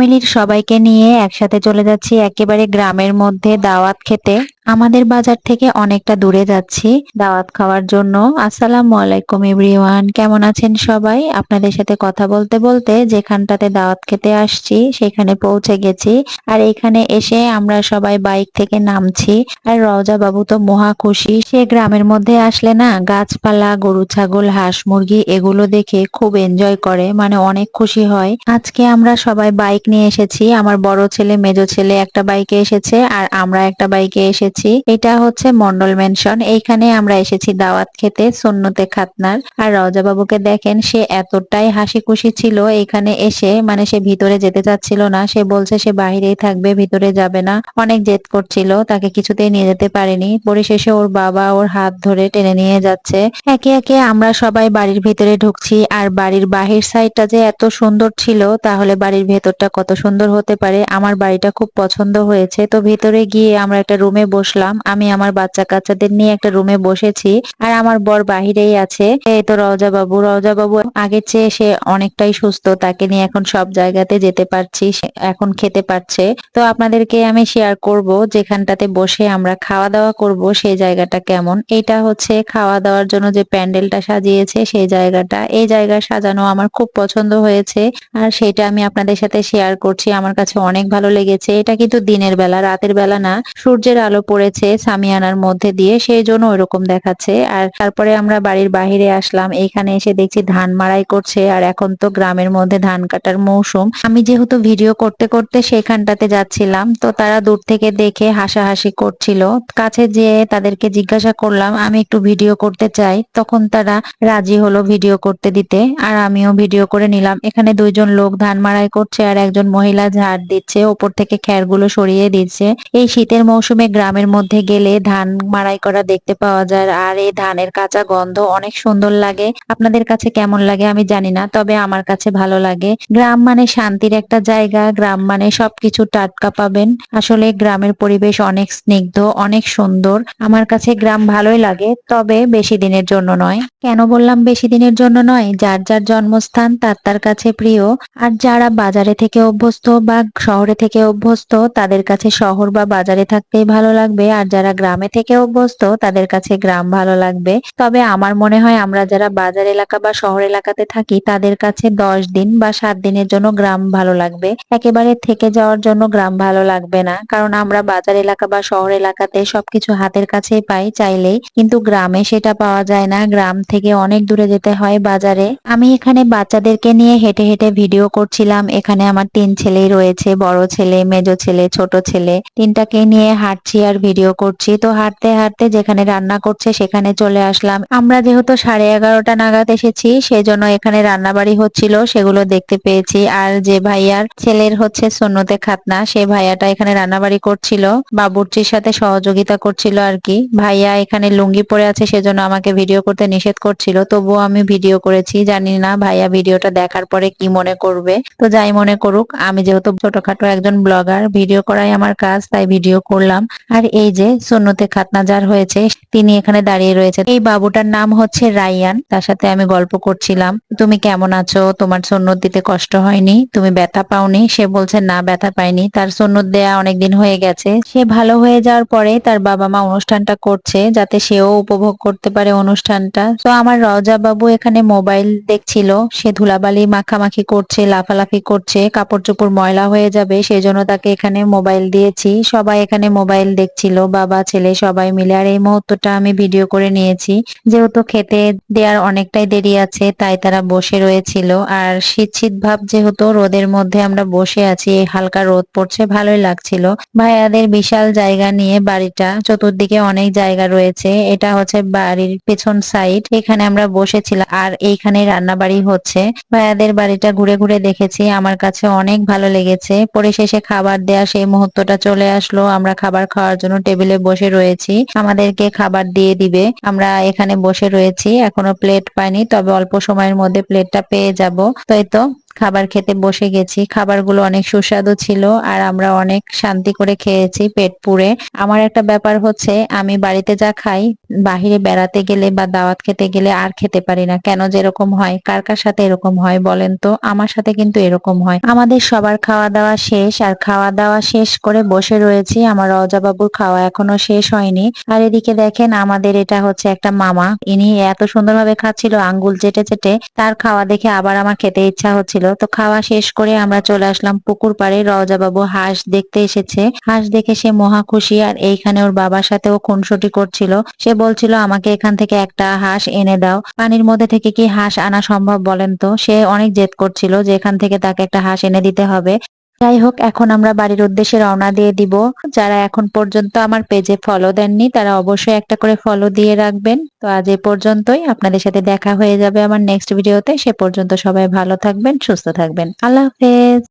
ফ্যামিলির সবাইকে নিয়ে একসাথে চলে যাচ্ছি একেবারে গ্রামের মধ্যে দাওয়াত খেতে। আমাদের বাজার থেকে অনেকটা দূরে যাচ্ছি দাওয়াত খাওয়ার জন্য। আসসালামু আলাইকুম এভরিওয়ান, কেমন আছেন সবাই? আপনাদের সাথে কথা বলতে বলতে যেখানটাতে দাওয়াত খেতে আসছি, সেখানে পৌঁছে গেছি। আর এখানে এসে আমরা সবাই বাইক থেকে নামছি। আর রওজা বাবু তো মহা খুশি। সে গ্রামের মধ্যে আসলে না, গাছপালা, গরু, ছাগল, হাঁস, মুরগি, এগুলো দেখে খুব এনজয় করে। মানে অনেক খুশি হয়। আজকে আমরা সবাই বাইক নিয়ে এসেছি। আমার বড় ছেলে, মেজো ছেলে একটা বাইকে এসেছে আর আমরা একটা বাইকে এসেছি। এটা হচ্ছে মন্ডল মেনশন এইখানে আমরা এসেছি দাওয়াত খেতে সন্নতে খাতনার। আর রওজা বাবুকে দেখেন, সে এতটাই হাসি খুশি ছিল এখানে এসে। মানে সে ভিতরে যেতে চাচ্ছিল না। সে বলছে, সে বাহিরেই থাকবে, ভিতরে যাবে না। অনেক জেদ করছিল, তাকে কিছুতেই নিয়ে যেতে পারেনি। পরিশেষে ওর বাবা ওর হাত ধরে টেনে নিয়ে যাচ্ছে। একে একে আমরা সবাই বাড়ির ভিতরে ঢুকছি। আর বাড়ির বাহির সাইডটা যে এত সুন্দর ছিল, তাহলে বাড়ির ভেতরটা কত সুন্দর হতে পারে, আমার বাড়িটা খুব পছন্দ হয়েছে। তো ভেতরে গিয়ে আমরা একটা রুমে বসলাম। আমি আমার বাচ্চা কাচ্চাদের নিয়ে একটা রুমে বসেছি আর আমার বর বাহিরেই আছে। এই তো রওজা বাবু রওজা বাবু আগের চেয়ে সে অনেকটাই সুস্থ, তাকে নিয়ে এখন সব জায়গাতে যেতে পারছি এখন খেতে পারছে। তো আপনাদেরকে আমি শেয়ার করব যেখানটাতে বসে আমরা খাওয়া দাওয়া করব, সেই জায়গাটা কেমন। এটা হচ্ছে খাওয়া দাওয়ার জন্য যে প্যান্ডেলটা সাজিয়েছে, সেই জায়গাটা। এই জায়গা সাজানো আমার খুব পছন্দ হয়েছে। আর সেটা আমি আপনাদের সাথে শেয়ার করছি, আমার কাছে অনেক ভালো লেগেছে। এটা কিন্তু দিনের বেলা, রাতের বেলা না, সূর্যের আলো পড়েছে সামিয়ানার মধ্যে দিয়ে, সেই জন্য ওইরকম দেখাচ্ছে। আর তারপরে আমরা বাড়ির বাহিরে আসলাম, এখানে এসে দেখছি ধান মাড়াই করছে, আর এখন তো গ্রামের মধ্যে ধান কাটার মৌসুম। আমি যেহেতু ভিডিও করতে করতে সেখানটাতে যাচ্ছিলাম, তো তারা দূর থেকে দেখে হাসাহাসি করছিল। কাছে যেয়ে তাদেরকে জিজ্ঞাসা করলাম, আমি একটু ভিডিও করতে চাই। তখন তারা রাজি হলো ভিডিও করতে দিতে, আর আমিও ভিডিও করে নিলাম। এখানে দুইজন লোক ধান মাড়াই করছে, আর একজন মহিলা ঝাড় দিচ্ছে, ওপর থেকে খ্যারগুলো সরিয়ে দিচ্ছে। এই শীতের মৌসুমে গ্রামের মধ্যে গেলে ধান মাড়াই করা দেখতে পাওয়া যায়, আর এই ধানের কাঁচা গন্ধ অনেক সুন্দর লাগে। আপনাদের কাছে কেমন লাগে আমি জানি না, তবে আমার কাছে ভালো লাগে। গ্রাম মানে শান্তির একটা জায়গা, গ্রাম মানে সবকিছু টাটকা পাবেন। আসলে গ্রামের পরিবেশ অনেক স্নিগ্ধ, অনেক সুন্দর। আমার কাছে গ্রাম ভালোই লাগে, তবে বেশি দিনের জন্য নয়। কেন বললাম বেশি দিনের জন্য নয়? যার যার জন্মস্থান তার তার কাছে প্রিয়। আর যারা বাজারে থেকে অভ্যস্ত বা শহরে থেকে অভ্যস্ত, তাদের কাছে শহর বা বাজারে থাকতেই ভালো লাগবে। আর যারা গ্রামে থেকে অভ্যস্ত, তাদের কাছে গ্রাম ভালো লাগবে। তবে আমার মনে হয় আমরা যারা বাজার এলাকা বা শহর এলাকাতে থাকি, তাদের কাছে দশ দিন বা সাত দিনের জন্য গ্রাম ভালো লাগবে। একেবারে থেকে যাওয়ার জন্য গ্রাম ভালো লাগবে না। কারণ আমরা বাজার এলাকা বা শহর এলাকাতে সবকিছু হাতের কাছেই পাই চাইলেই। কিন্তু গ্রামে সেটা পাওয়া যায় না। গ্রাম থেকে অনেক দূরে যেতে হয় বাজারে। আমি এখানে বাচ্চাদেরকে নিয়ে হেঁটে হেঁটে ভিডিও করছিলাম। এখানে আমার তিন ছেলেই রয়েছে, বড় ছেলে, মেজো ছেলে, ছোট ছেলে। তিনটাকে নিয়ে হাঁটছি আর ভিডিও করছি। তো হাঁটতে হাঁটতে যেখানে রান্না করছে সেখানে চলে আসলাম। আমরা যেহেতু সাড়ে এগারোটা নাগাদ এসেছি, সেজন্য এখানে রান্নাবাড়ি হচ্ছিল, সেগুলো দেখতে পেয়েছি। আর যে ভাইয়ার ছেলের হচ্ছে সন্নতে খাতনা, সে ভাইয়াটা এখানে রান্নাবাড়ি করছিল। বাবুর্চির সাথে সহযোগিতা করছিল আর কি। ভাইয়া এখানে লুঙ্গি পরে আছে, সেজন্য আমাকে ভিডিও করতে নিষেধ করছিল। তবুও আমি ভিডিও করেছি। জানি না ভাইয়া ভিডিওটা দেখার পরে কি মনে করবে। তো যাই মনে করুক আমি যেহেতু ছোটখাটো একজন ব্লগার, ভিডিও করাই আমার কাজ, তাই ভিডিও করলাম। আর এই যে সন্নতে খাতনা যার হয়েছে, তিনি এখানে দাঁড়িয়ে রয়েছে। এই বাবুটার নাম হচ্ছে রাইয়ান, তার সাথে আমি গল্প করছিলাম। তুমি কেমন আছো? তোমার সন্ন্যত দিতে কষ্ট হয়নি? তুমি ব্যথা পাওনি? সে বলছে, না, ব্যথা পাইনি। তার সন্ন্যত দেয়া অনেকদিন হয়ে গেছে। সে ভালো হয়ে যাওয়ার পরে তার বাবা মা অনুষ্ঠানটা করছে, যাতে সেও উপভোগ করতে পারে অনুষ্ঠানটা। তো আমার রজা বাবু এখানে মোবাইল দেখছিল, সে ধুলাবালি, মাখামাখি করছে, লাফালাফি করছে, কাপড় চোপড় ময়লা হয়ে যাবে, সেজন্য তাকে এখানে মোবাইল দিয়েছি। সবাই এখানে মোবাইল দেখছিল, বাবা, ছেলে সবাই মিলে। আর এই মুহূর্তটা আমি ভিডিও করে নিয়েছি। যেহেতু খেতে দেওয়ার অনেকটাই দেরি আছে, তাই তারা বসে রয়েছিল। আর শীত শীত ভাব যেহেতু রোদের মধ্যে আমরা বসে আছি হালকা রোদ পড়ছে, ভালোই লাগছিল। ভাইয়াদের বিশাল জায়গা নিয়ে বাড়িটা, চতুর্দিকে অনেক জায়গা রয়েছে। এটা হচ্ছে বাড়ির পেছন সাইড, এখানে আমরা বসেছিলাম। আর এইখানে রান্না বাড়ি হচ্ছে। ভাইয়াদের বাড়িটা ঘুরে ঘুরে দেখেছি। আমার কাছে অনেক ভালো লেগেছে। পরে শেষে খাবার দেয়া সেই মুহূর্তটা চলে আসলো। আমরা খাবার খাওয়ার জন্য টেবিলে বসে রয়েছি। আমাদেরকে খাবার দিয়ে দিবে। আমরা এখানে বসে রয়েছি। এখনও প্লেট পাইনি, তবে অল্প সময়ের মধ্যে প্লেটটা পেয়ে যাব। তাই তো? খাবার খেতে বসে গেছি। খাবারগুলো অনেক সুস্বাদু ছিল আর আমরা অনেক শান্তি করে খেয়েছি পেট পুড়ে। আমার একটা ব্যাপার হচ্ছে, আমি বাড়িতে যা খাই, বাহিরে বেড়াতে গেলে বা দাওয়াত খেতে গেলে আর খেতে পারি না। কেন যেরকম হয়? কার কার সাথে এরকম হয় বলেন তো? আমার সাথে কিন্তু এরকম হয়। আমাদের সবার খাওয়া দাওয়া শেষ আর খাওয়া দাওয়া শেষ করে বসে রয়েছি। আমার রজা বাবুর খাওয়া এখনও শেষ হয়নি। আর এদিকে দেখেন, আমাদের এটা হচ্ছে একটা মামা। ইনি এত সুন্দরভাবে খাচ্ছিল, আঙ্গুল চেটে চেটে। তার খাওয়া দেখে আবার আমার খেতে ইচ্ছা হচ্ছিল। তো খাওয়া শেষ করে আমরা চলে আসলাম পুকুর পাড়ে। রজা বাবু হাঁস দেখতে এসেছে। হাঁস দেখে সে মহা খুশি আর এইখানে ওর বাবার সাথেও খুনসুটি করছিল। সে বলছিল, আমাকে এখান থেকে একটা হাঁস এনে দাও। পানির মধ্যে থেকে কি হাঁস আনা সম্ভব বলেন তো? সে অনেক জেদ করছিল যে এখান থেকে তাকে একটা হাঁস এনে দিতে হবে। যাই হোক এখন আমরা বাড়ির উদ্দেশ্যে রওনা দিয়ে দিব। যারা এখন পর্যন্ত আমার পেজে ফলো দেননি, তারা অবশ্যই একটা করে ফলো দিয়ে রাখবেন। তো আজ এ পর্যন্তই। আপনাদের সাথে দেখা হয়ে যাবে আমার নেক্সট ভিডিওতে সে পর্যন্ত সবাই ভালো থাকবেন, সুস্থ থাকবেন। আল্লাহ হাফেজ।